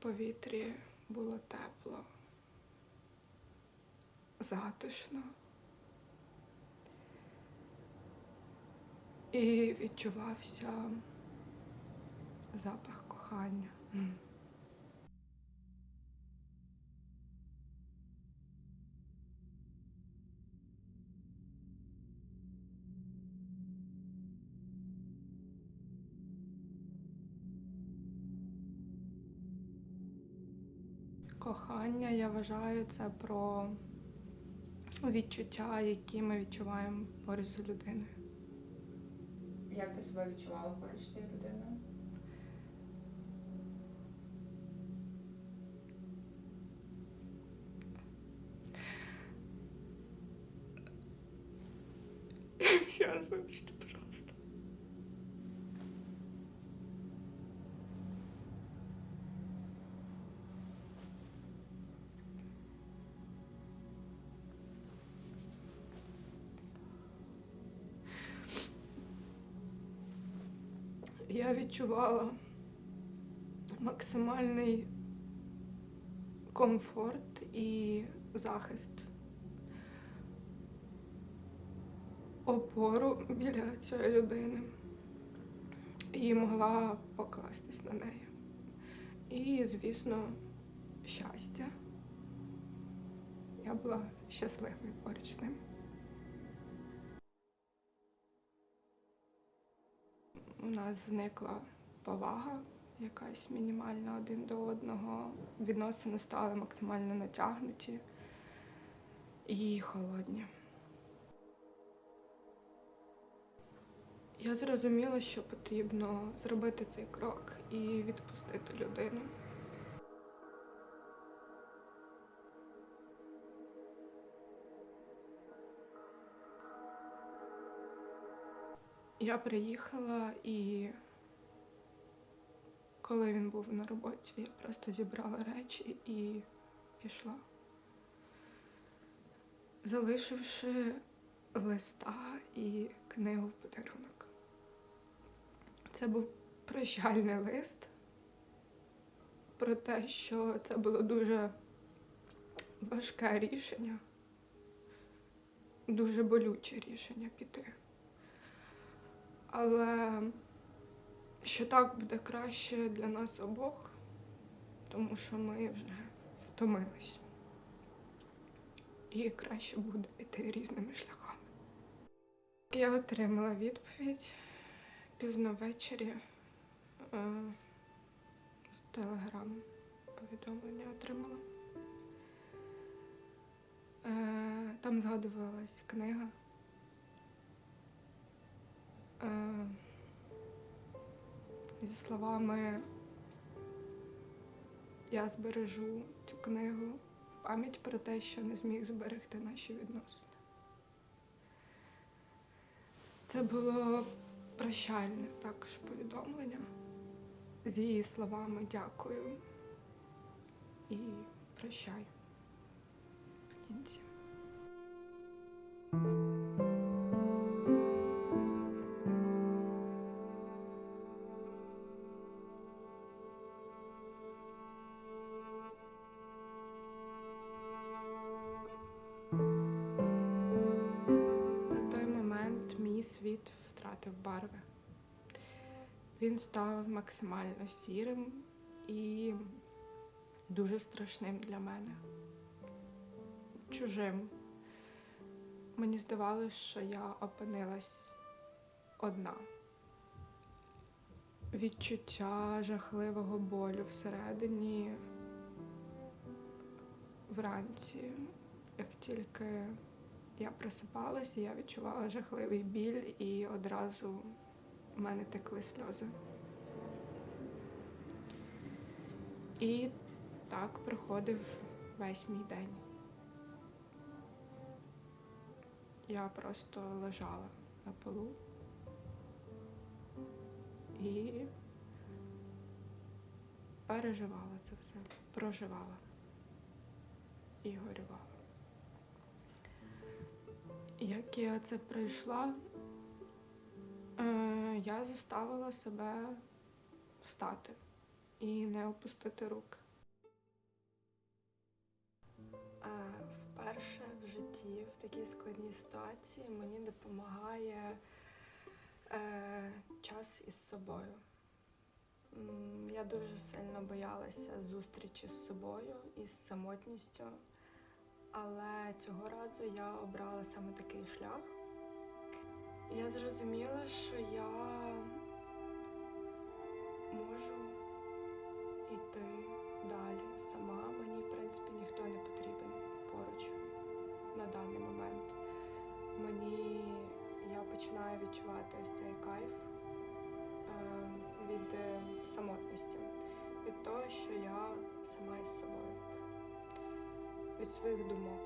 повітрі було тепло, затишно. І відчувався запах кохання. Кохання, я вважаю, це про відчуття, які ми відчуваємо поруч з людиною. Як ти себе відчувала поруч з цією людиною? Сейчас, вибачте, Я відчувала максимальний комфорт і захист. опору біля цієї людини і могла покластись на неї. І, звісно, щастя. Я була щасливою поруч з ним. У нас зникла повага якась мінімальна один до одного. Відносини стали максимально натягнуті і холодні. Я зрозуміла, що потрібно зробити цей крок і відпустити людину. Я приїхала і коли він був на роботі, я просто зібрала речі і пішла. Залишивши листа і книгу в подарунок. Це був прощальний лист про те, що це було дуже важке рішення, дуже болюче рішення піти. Але що так буде краще для нас обох, тому що ми вже втомились. І краще буде піти різними шляхами. Я отримала відповідь пізно ввечері е, в Телеграм повідомлення отримала. Е, там згадувалась книга. Е, зі словами я збережу цю книгу в пам'ять про те, що не зміг зберегти наші відносини. Це було прощальне також повідомлення з її словами дякую і прощай в кінці. Барви. Він став максимально сірим і дуже страшним для мене. Чужим. Мені здавалося, що я опинилась одна. Відчуття жахливого болю всередині вранці, як тільки я просипалася, я відчувала жахливий біль і одразу в мене текли сльози. І так проходив весь мій день. Я просто лежала на полу і переживала це все, проживала і горювала як я це пройшла, е, я заставила себе встати і не опустити руки. Е, вперше в житті в такій складній ситуації мені допомагає е, час із собою. Я дуже сильно боялася зустрічі з собою і з самотністю але цього разу я обрала саме такий шлях. Я зрозуміла, що я можу йти далі сама. Мені, в принципі, ніхто не потрібен поруч на даний момент. Мені я починаю відчувати ось цей кайф е, від самотності, від того, що я від своїх думок.